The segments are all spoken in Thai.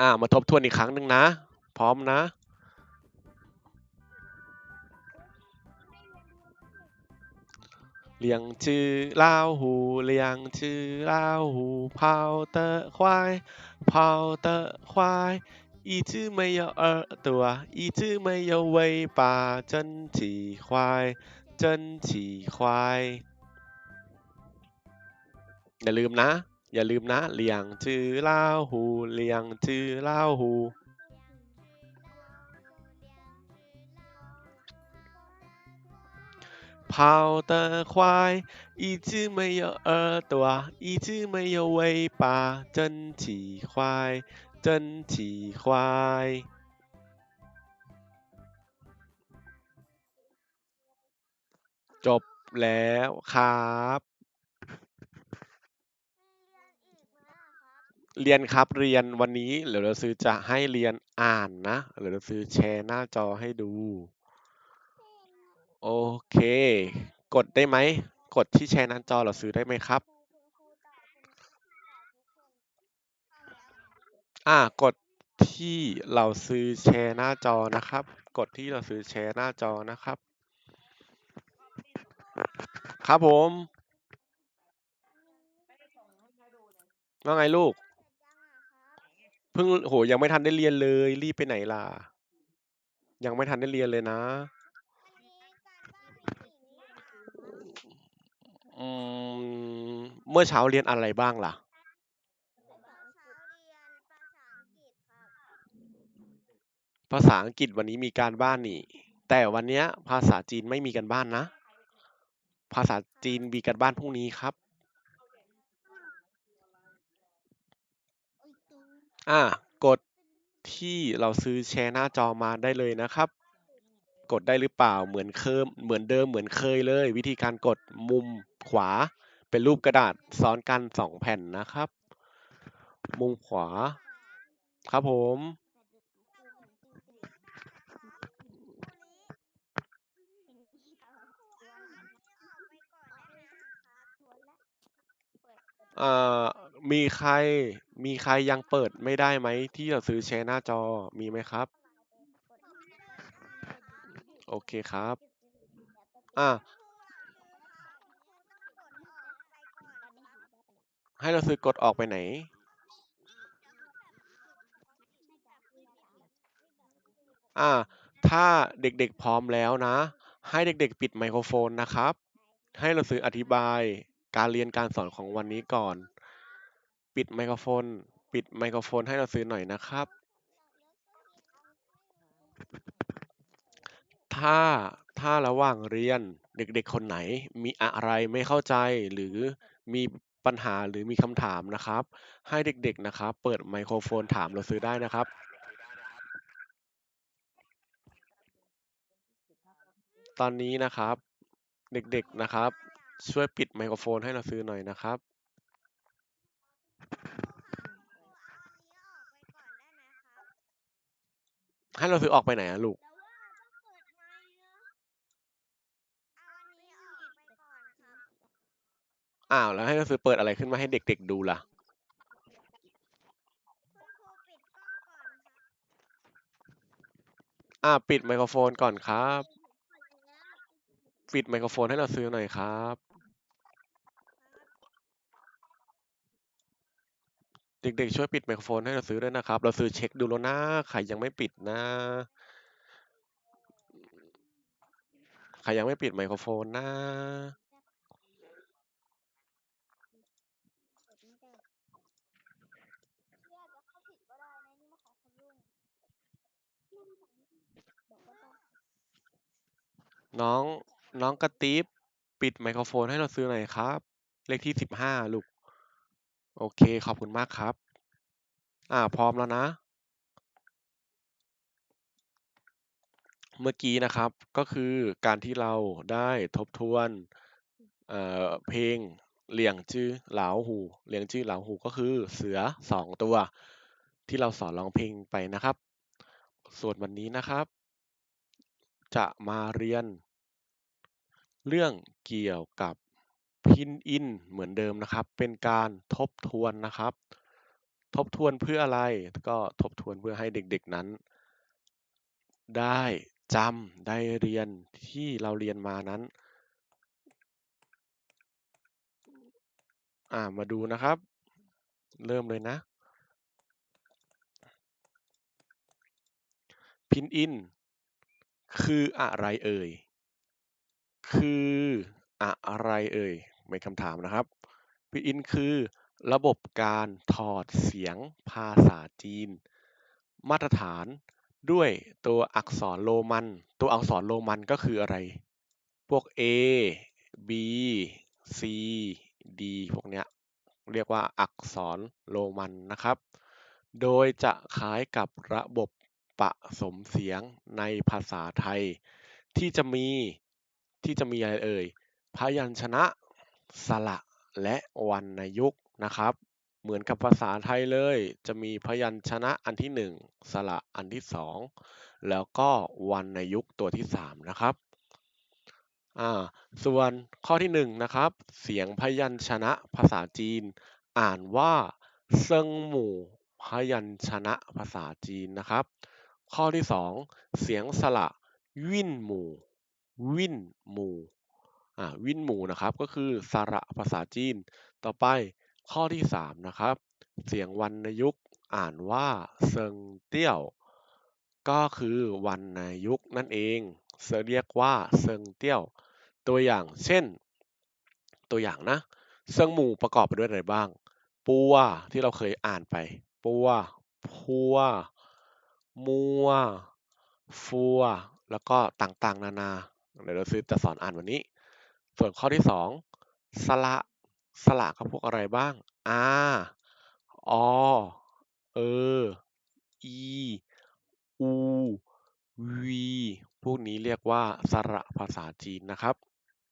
อ่า มาทบทวนอีกครั้งหนึ่งนะ พร้อมนะ เลียงชื่อเล่าหูเลียงชื่อเล่าหูเผาเตอะควายเผาเตอะควาย一只没有耳朵一只没有尾巴真奇怪真奇怪อย่าลืมนะ อย่าลืมนะ เลียงชื่อเล่าหูเลียงชื่อเล่าหู 跑得快，一只没有耳朵，一只没有尾巴，真奇怪，真奇怪。จบแล้วครับ เรียนครับเรียนวันนี้เดี๋ยวเราซื้อจะให้เรียนอ่านนะเดี๋ยวเราซื้อแชร์หน้าจอให้ดู โอเค กดได้ไหม กดที่แชร์หน้าจอเราซื้อได้ไหมครับ อ่ากดที่เราซื้อแชร์หน้าจอนะครับ กดที่เราซื้อแชร์หน้าจอนะครับ ครับผมว่าไงลูก เพิ่งโหยังไม่ทันได้เรียนเลย รีบไปไหนล่ะ ยังไม่ทันได้เรียนเลยนะ อืม เมื่อเช้าเรียนอะไรบ้างล่ะ ภาษาอังกฤษวันนี้มีการบ้านนี่ แต่วันเนี้ยภาษาจีนไม่มีการบ้านนะ ภาษาจีนมีการบ้านพรุ่งนี้ครับ อ่ากดที่เราซื้อแชร์หน้าจอมาได้เลยนะครับ กดได้หรือเปล่าเหมือนเคมเหมือนเดิมเหมือนเคยเลย วิธีการกดมุมขวา เป็นรูปกระดาษซ้อนกันสองแผ่นนะครับ มุมขวา ครับผม อ่อมีใคร มีใครยังเปิดไม่ได้ไหมที่จะซื้อแชร์หน้าจอมีไหมครับ โอเคครับ อ่าให้เราซื้อกดออกไปไหน อ่า ถ้าเด็กๆพร้อมแล้วนะ ให้เด็กๆ ปิดไมโครโฟนนะครับ ให้เราซื้ออธิบายการเรียนการสอนของวันนี้ก่อน ปิดไมโครโฟน ปิดไมโครโฟนให้เราซื้อหน่อยนะครับ ถ้าถ้าระหว่างเรียนเด็กๆคนไหนมีอะไรไม่เข้าใจหรือมีปัญหาหรือมีคำถามนะครับ ให้เด็กๆนะครับ เปิดไมโครโฟนถามเราซื้อได้นะครับตอนนี้นะครับ เด็กๆนะครับ ช่วยปิดไมโครโฟนให้เราซื้อหน่อยนะครับ ให้เราซื้อออกไปไหนอะลูก อ้าวแล้วให้เราซื้อเปิดอะไรขึ้นมาให้เด็กๆดูล่ะ อ่าปิดไมโครโฟนก่อนครับ ปิดไมโครโฟนให้เราซื้อหน่อยครับ เด็กๆ ช่วยปิดไมโครโฟนให้เราซื้อด้วยนะครับ เราซื้อเช็คดูแล้วนะใครยังไม่ปิดนะใครยังไม่ปิดไมโครโฟนนะน้องน้องกระติบปิดไมโครโฟนให้เราซื้อหน่อยครับ เลขที่สิบห้าลูก โอเค ขอบคุณมากครับ อ่า พร้อมแล้วนะ เมื่อกี้นะครับ ก็คือการที่เราได้ทบทวนเเพลงเหลียงจื้อเหลาหูเหลียงจื้อเหลาหูก็คือเสือสองตัว ที่เราสอนร้องเพลงไปนะครับ ส่วนวันนี้นะครับ จะมาเรียน เรื่องเกี่ยวกับ พินอินเหมือนเดิมนะครับ เป็นการทบทวนนะครับ ทบทวนเพื่ออะไร ก็ทบทวนเพื่อให้เด็กๆนั้น ได้จำได้เรียนที่เราเรียนมานั้น อ่า มาดูนะครับ เริ่มเลยนะพินอินคืออะไรเอ่ย คืออะไรเอ่ย เป็นคำถามนะครับพินอินคือระบบการถอดเสียงภาษาจีน มาตรฐานด้วยตัวอักษรโรมัน ตัวอักษรโรมันก็คืออะไร พวก A B C D พวกเนี้ยเรียกว่าอักษรโรมันนะครับ โดยจะคล้ายกับระบบผสมเสียงในภาษาไทย ที่จะมีที่จะมีอะไรเอ่ยพยัญชนะ สระและวรรณยุกต์นะครับ เหมือนกับภาษาไทยเลย จะมีพยัญชนะอันที่หนึ่งสระอันที่สองแล้วก็วรรณยุกต์ตัวที่สามนะครับอ่าส่วนข้อที่หนึ่งนะครับ เสียงพยัญชนะภาษาจีน อ่านว่าเซิงหมู่พยัญชนะภาษาจีนนะครับ ข้อที่สองเสียงสระวินหมู่วินหมู่ วินหมูนะครับก็คือสระภาษาจีน ต่อไปข้อที่สามนะครับ เสียงวรรณยุกต์อ่านว่าเซิงเตี้ยว ก็คือวรรณยุกต์นั่นเองจะเรียกว่าเซิงเตี้ยว ตัวอย่างเช่น ตัวอย่างนะเซิงหมู่ประกอบไปด้วยอะไรบ้าง ปัวที่เราเคยอ่านไป ปัวพัว มัว ฟัว แล้วก็ต่างๆ นานา เดี๋ยวเราซื้อจะสอนอ่านวันนี้ ส่วนข้อที่สองสระสระก็พวกอะไรบ้างอาอเออีอูวีพวกนี้เรียกว่าสระภาษาจีนนะครับ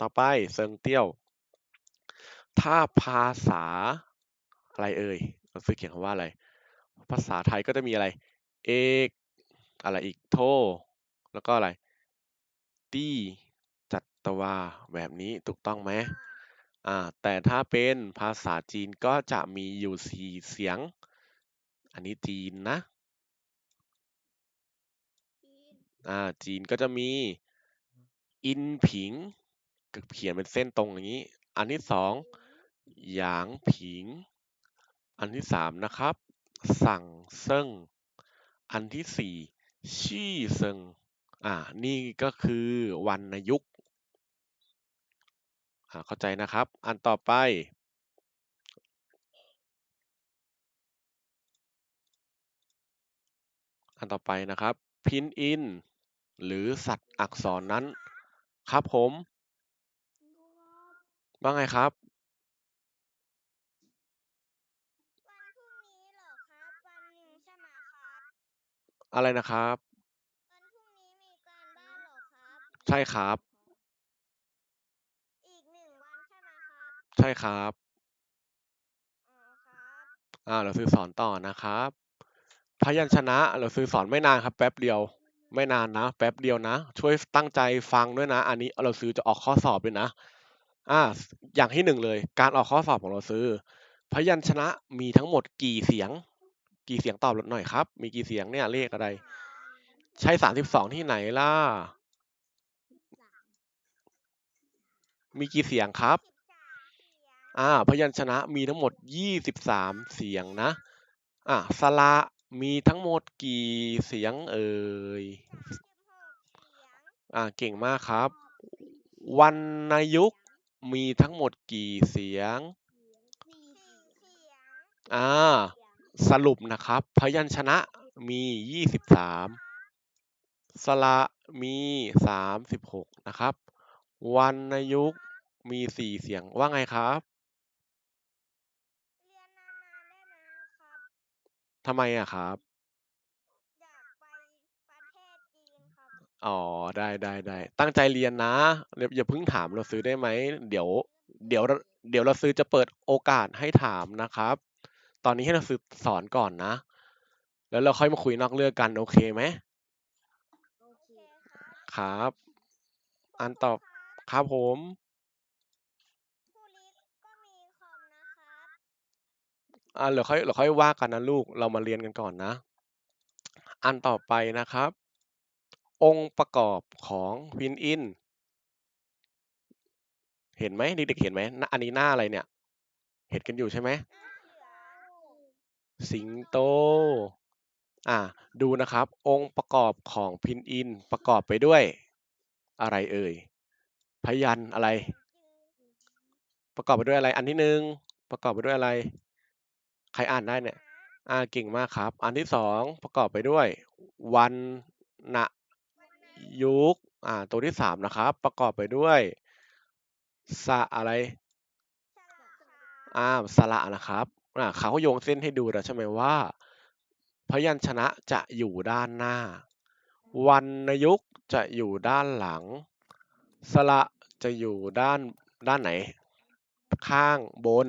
ต่อไปเซิงเตี้ยว ถ้าภาษาอะไรเอ่ยเราซื้อเขียนคำว่าอะไร ภาษาไทยก็จะมีอะไร เอก อะไรอีก โท แล้วก็อะไร ตี้ ตวาแบบนี้ถูกต้องไหมอ่าแต่ถ้าเป็นภาษาจีนก็จะมีอยู่สี่เสียง อันนี้จีนนะอ่าจีนก็จะมีอินผิงเขียนเป็นเส้นตรงอย่างนี้ อันที่สองหยางผิง อันที่สามนะครับ สั่งเซิงอันที่สี่ชี่เซิงอ่านี่ก็คือวรรณยุกต์ อ่าเข้าใจนะครับ อันต่อไป อันต่อไปนะครับ พินอินหรือสัตว์อักษรนั้น ครับผมว่าไงครับ วันพรุ่งนี้เหรอครับ วันหนึ่งใช่ไหมครับอะไรนะครับ วันพรุ่งนี้มีการบ้านเหรอครับ ใช่ครับ อีกหนึ่งวันใช่ไหมครับ ใช่ครับ อ๋อครับ อ่า เราซื้อสอนต่อนะครับ พยัญชนะเราซื้อสอนไม่นานครับแป๊บเดียว ไม่นานนะ แป๊บเดียวนะ ช่วยตั้งใจฟังด้วยนะ อันนี้เราซื้อจะออกข้อสอบด้วยนะ อ่า อย่างที่หนึ่งเลย การออกข้อสอบของเราซื้อ พยัญชนะมีทั้งหมดกี่เสียง กี่เสียงตอบหน่อยครับ มีกี่เสียงเนี่ยเลขอะไรใช่สามสิบสองที่ไหนล่ะมีกี่เสียงครับ อ่าพยัญชนะมีทั้งหมดยี่สิบสามเสียงนะอ่าสระมีทั้งหมดกี่เสียงเอ่ยอ่าเก่งมากครับวรรณยุกมีทั้งหมดกี่เสียงอ่าสรุปนะครับ พยัญชนะมียี่สิบสามสระมีสามสิบหกนะครับวรรณยุกมีสี่เสียงว่าไงครับ เรียนนานๆได้ไหมครับ ทำไมอะครับ อยากไปประเทศจีนครับ อ๋อ ได้ได้ได้ตั้งใจเรียนนะอย่าอย่าเพิ่งถามเราซื้อได้ไหม เดี๋ยว เดี๋ยวเรา เดี๋ยวเราซื้อจะเปิดโอกาสให้ถามนะครับ ตอนนี้ให้เราซื้อสอนก่อนนะ แล้วเราค่อยมาคุยนอกเรื่องกัน โอเคไหม โอเคครับ ครับ อันต่อครับครับผม ผู้ลิกก็มีค อ่าเดี๋ยวค่อยเดี๋ยวค่อยว่ากันนะลูกเรามาเรียนกันก่อนนะ อันต่อไปนะครับ องค์ประกอบของพินอินเห็นไหมเด็กๆเห็นไหมอันนี้หน้าอะไรเนี่ย เห็นกันอยู่ใช่ไหมสิงโตอ่าดูนะครับ องค์ประกอบของพินอินประกอบไปด้วย อะไรเอ่ยพยัญชนอะไร ประกอบไปด้วยอะไร อันที่หนึ่งประกอบไปด้วยอะไร ใครอ่านได้เนี่ย อ่าเก่งมากครับ อันที่สองประกอบไปด้วย วันณะวันยุคอ่าตัวที่สามนะครับ ประกอบไปด้วยสะอะไรฉลาดครับอ่าสระนะครับอ่าเขาโยงเส้นให้ดูแล้วใช่ไหมว่า พยัญชนะจะอยู่ด้านหน้าวรรณยุกจะอยู่ด้านหลัง สระจะอยู่ด้านด้านไหน ข้างบน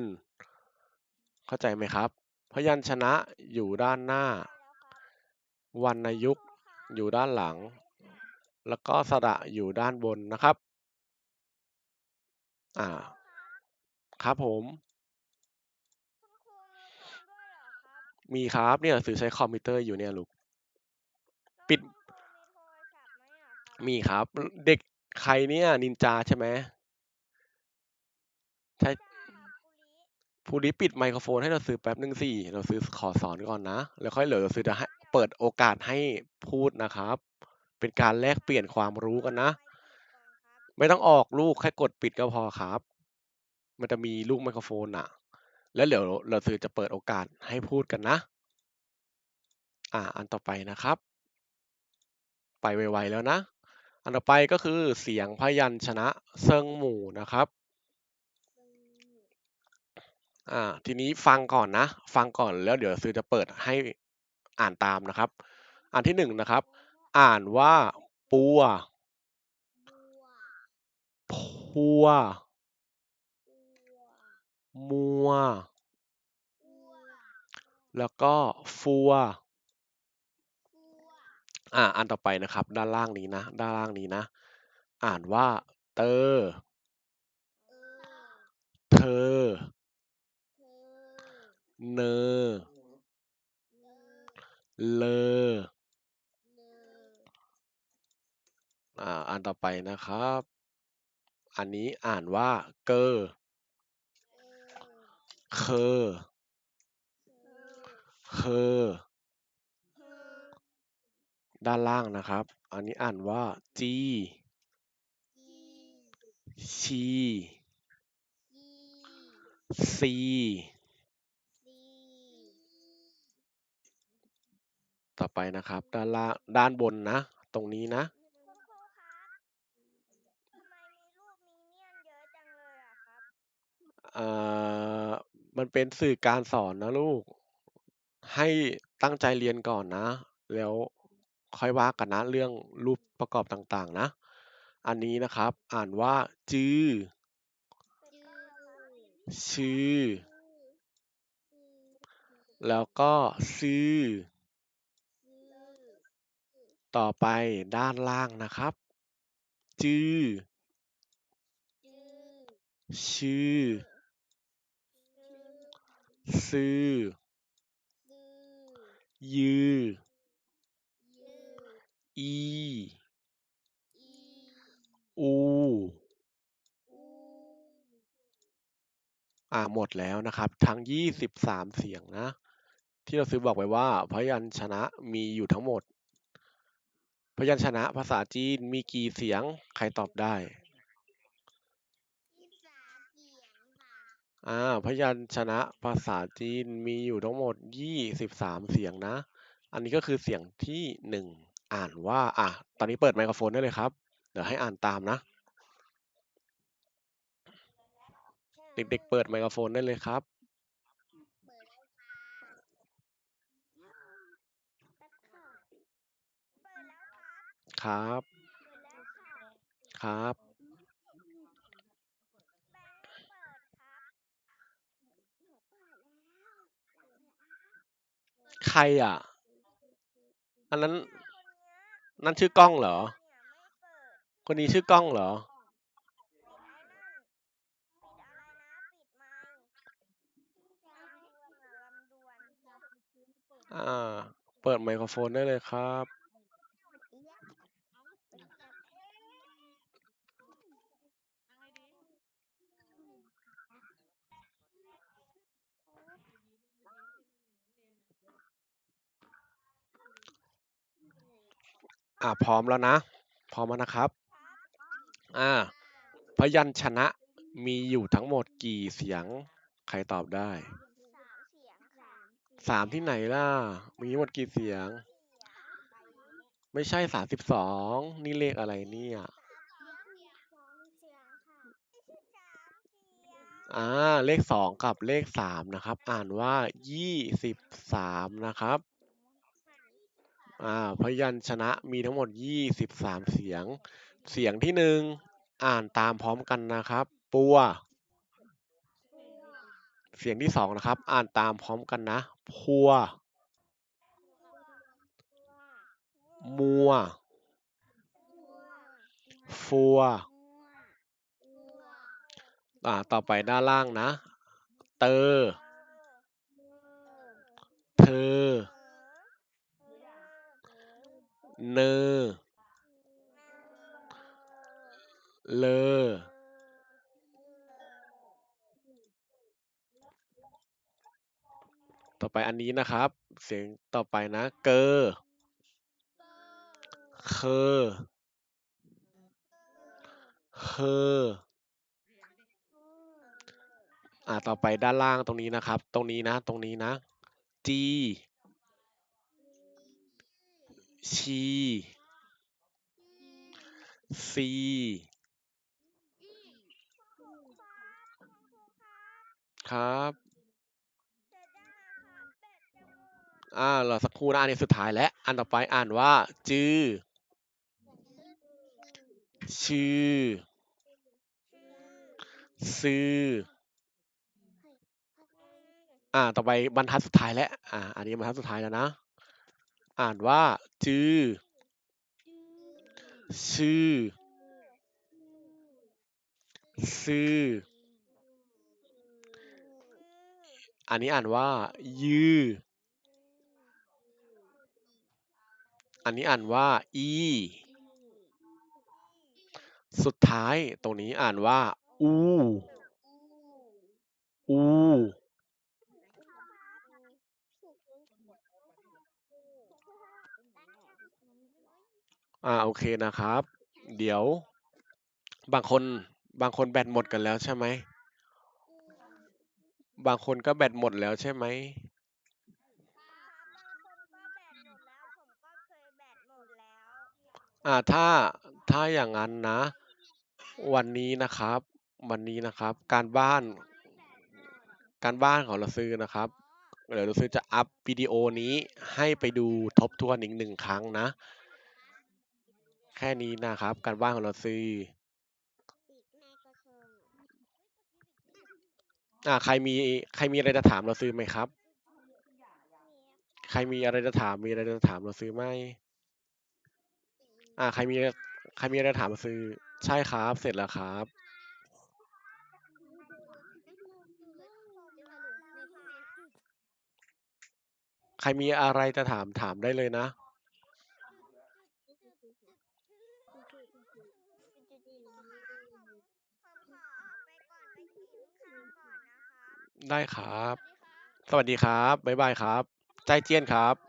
เข้าใจไหมครับ พยัญชนะอยู่ด้านหน้าได้แล้วครับวรรณยุกต์ครูครับอยู่ด้านหลัง แล้วก็สระอยู่ด้านบนนะครับ อ่า ครูครับครับผมคุณครูมีคอมด้วยเหรอครับมีครับเนี่ยหนังสือใช้คอมพิวเตอร์อยู่เนี่ยลูกแล้วปิดคุณครูมีโทรศัพท์ไหมอะครับมีครับ เด็กใครเนี่ยนินจาใช่ไหมใช่ใช่ครับครูลิ ภูริปิดไมโครโฟนให้เราซื้อแป๊บหนึ่งสิเราซื้อขอสอนก่อนนะ แล้วค่อยเหลือเราซื้อจะให้เปิดโอกาสให้พูดนะครับ เป็นการแลกเปลี่ยนความรู้กันนะ ไม่ต้องออกลูกแค่กดปิดก็พอครับ มันจะมีลูกไมโครโฟนอะแล้วเดี๋ยวเราซื้อจะเปิดโอกาสให้พูดกันนะ อ่า อันต่อไปนะครับ ไปไวๆแล้วนะ อันต่อไปก็คือเสียงพยัญชนะเซิงหมู่นะครับ อ่าทีนี้ฟังก่อนนะ ฟังก่อนแล้วเดี๋ยวซื้อจะเปิดให้อ่านตามนะครับ อันที่หนึ่งนะครับ อ่านว่าปัวพัว มัว แล้วก็ฟัว อ่า อันต่อไปนะครับ ด้านล่างนี้นะ ด้านล่างนี้นะ อ่านว่า เตอเออเธอเธอ เนอเออเลอเลออ่าอันต่อไปนะครับ อันนี้อ่านว่าเกอเออเคอเธอเคอเธอด้านล่างนะครับ อันนี้อ่านว่าจีจีชีจีซีซี ต่อไปนะครับ ด้านล่างด้านบนนะ ตรงนี้นะ คุณครูครับทำไมมีรูปมีเนียนเยอะจังเลยอะครับ เอ่อมันเป็นสื่อการสอนนะลูก ให้ตั้งใจเรียนก่อนนะ แล้วค่อยว่ากันนะเรื่องรูปประกอบต่างๆนะ อันนี้นะครับ อ่านว่า จือเป็นกล้องแล้วครับชื่อซื้อแล้วก็ซื้อซื้อ ต่อไปด้านล่างนะครับ จื้อ ชื่อ ซื้อซื้อซื้อยือ อีอูอู อ่าหมดแล้วนะครับ ทั้ง 23 เสียงนะ ที่เราซื้อบอกไว้ว่าพยัญชนะมีอยู่ทั้งหมด พยัญชนะภาษาจีนมีกี่เสียง ใครตอบได้ยี่สิบสามเสียงค่ะอ่า พยัญชนะภาษาจีนมีอยู่ทั้งหมด 23 เสียงนะ อันนี้ก็คือเสียงที่หนึ่งอ่านว่า อะ ตอนนี้เปิดไมโครโฟนได้เลยครับ เดี๋ยวให้อ่านตามนะ เด็กๆเปิดไมโครโฟนได้เลยครับ เปิดแล้วค่ะแป๊บค่ะเปิดแล้วครับ ครับ เปิดแล้วค่ะ ครับ แบงค์เปิดครับหนู เปิดแล้วใครอะ อันนั้น นั่นชื่อกล้องเหรอ คนนี้ชื่อกล้องเหรอ อ่า เปิดไมโครโฟนได้เลยครับ พร้อมแล้วนะ พร้อมแล้วนะครับ อ่า พยัญชนะมีอยู่ทั้งหมดกี่เสียง ใครตอบได้ สามเสียงค่ะสามที่ไหนล่ะ มีทั้งหมดกี่เสียง ไม่ใช่สามสิบสอง นี่เลขอะไรเนี่ย อ่า เลขสองกับเลขสามนะครับ อ่านว่ายี่สิบสามนะครับ อ่าพยัญชนะมีทั้งหมดยี่สิบสามเสียง เสียงที่หนึ่งอ่านตามพร้อมกันนะครับ ปัว เสียงที่สองนะครับ อ่านตามพร้อมกันนะ พัว มัว ฟัว อ่า ต่อไปด้านล่างนะ เตอ เธอ เนอเลอต่อไปอันนี้นะครับ เสียงต่อไปนะ เกอเคอเคออ่าต่อไปด้านล่างตรงนี้นะครับ ตรงนี้นะ ตรงนี้นะจี ชีซีครับอ่าเรอสักครู่นะอันนี้สุดท้ายแล้วอันต่อไปอ่านว่า จือชื่อชื่อ ซื้อ อ่า ต่อไปบรรทัดสุดท้ายแล้วอ่า อันนี้บรรทัดสุดท้ายแล้วนะ อ่านว่า จือ ชื่อ ซื้ออันนี้อ่านว่า ยือ อันนี้อ่านว่า อี สุดท้ายตรงนี้อ่านว่า อู อู อ่าโอเคนะครับ เดี๋ยว บางคนบางคนแบตหมดกันแล้วใช่ไหม บางคนก็แบตหมดแล้วใช่ไหม อ่าถ้าถ้าอย่างนั้นนะ วันนี้นะครับ วันนี้นะครับ การบ้าน การบ้านของเราซื้อนะครับเดี๋ยวเราซื้อจะอัพวิดีโอนี้ให้ไปดูทบทวนอีกหนึ่งครั้งนะ แค่นี้นะครับ การบ้านของเราซื้ออีกแม่ก็ชมอ่าใครมีใครมีอะไรจะถามเราซื้อไหมครับ ใครมีอะไรจะถามมีอะไรจะถามเราซื้อไหมอ่าใครมีใครมีอะไรจะถามเราซื้อใช่ครับ เสร็จแล้วครับใครมีอะไรจะถามถามได้เลยนะ ผมขอออกไปก่อนไปกินข้าวก่อนนะครับ ได้ครับ สวัสดีครับ บ๊ายบายครับ ใจเจียนครับ